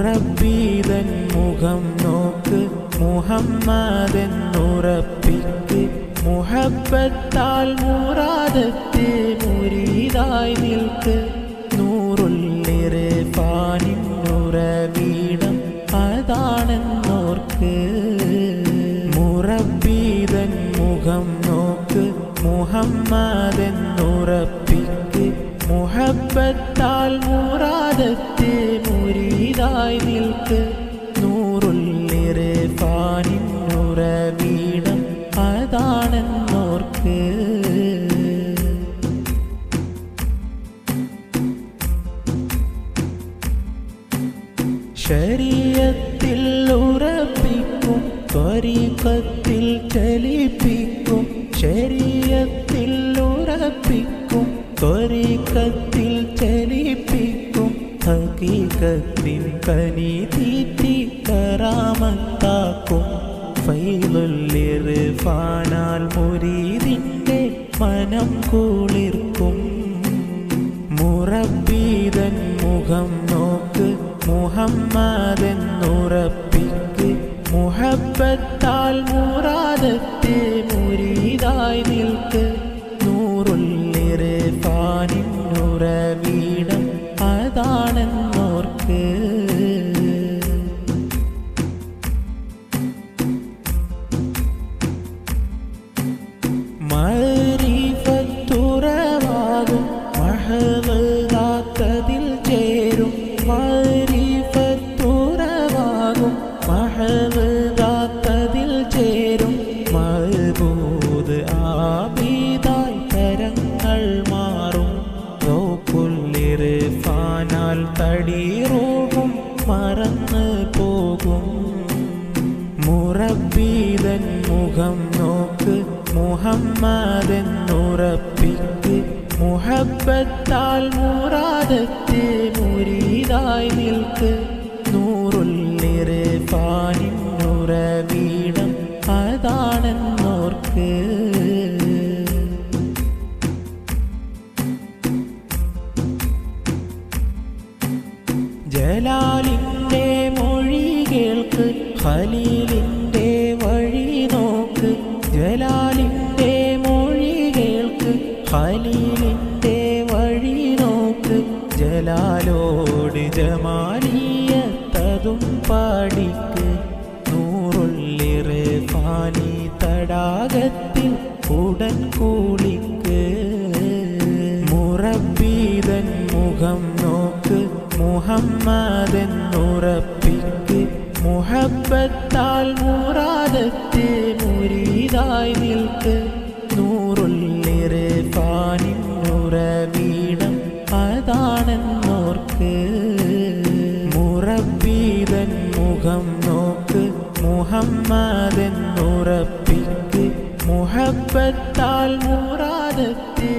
മുറബീതൻ മുഖം നോക്ക്. മുഹമ്മദെന്നുറപ്പിക്ക് മുഹബത്താൽ മുറാദത്തെ മുരീതായി നിൽക്ക്. നൂറുള്ളിറെ പാനിന്നുറവീടം അതാണെന്നോർക്ക്. മുറബീതൻ മുഖം നോക്ക്. മുഹമ്മദെന്നുറപ്പിക്ക് മുഹബത്താൽ മുറാദത്ത് നിൽക്ക് നൂറുള്ളിറെ പാനിന്നുറവീടം അതാണെന്നോർക്ക്. ശരീരത്തിൽ ഉറപ്പിക്കും ത്വരീക്കത്തിൽ ചലിപ്പിക്കും. ശരീരത്തിൽ ഉറപ്പിക്കും ത്വരീക്കത്തിൽ ചലിപ്പിക്കും ഹകീകത്തിൻ കനി തീറ്റി കറാമത്താക്കും ഫൈലുല്ലിർഫാനാൽ മുരീതിന്റെ മനം കുളിർക്കും. മുറബീതൻ മുഖം നോക്ക് മുഹമ്മദെന്നുറപ്പിക്ക്. മുഹബത്താൽ മുറാദത്ത് ഫാനാൽ മറന്ന് പോകും. മുറബീതൻ മുഖം നോക്ക് മുഹമ്മദെന്നുറപ്പിക്ക് മുഹബത്താൽ മുറാദത്ത് മുരീതായി നിൽക്ക്. നൂറുള്ളിറെ പാനിന്നുറവീടം അതാണെന്നോർക്ക്. ജലാലിന്റെ മൊഴി കേൾക്ക് ഖലീലിന്റെ വഴി നോക്ക്. ജലാലിന്റെ മൊഴി കേൾക്ക് ഖലീലിന്റെ വഴി നോക്ക്. ജലാലോട് ജമാലിയത്തതും പാടിക്ക്. നൂറുള്ളിറെ പാനി തടാകത്തിൽ ഉടൻ കൂളിക്ക്. മുറബീതൻ മുഖം നോക്ക് മുഹമ്മദെന്നുറപ്പിക്ക് മുഹബത്താൽ മുറാദത്തെ മുരീതായി നിൽക്ക്. നൂറുള്ളിറെ പാനിന്നുറവീടം അതാണെന്നോർക്ക്. മുറബീതൻ മുഖം നോക്ക് മുഹമ്മദെന്നുറപ്പിക്ക് മുഹബത്താൽ മുറാദത്തെ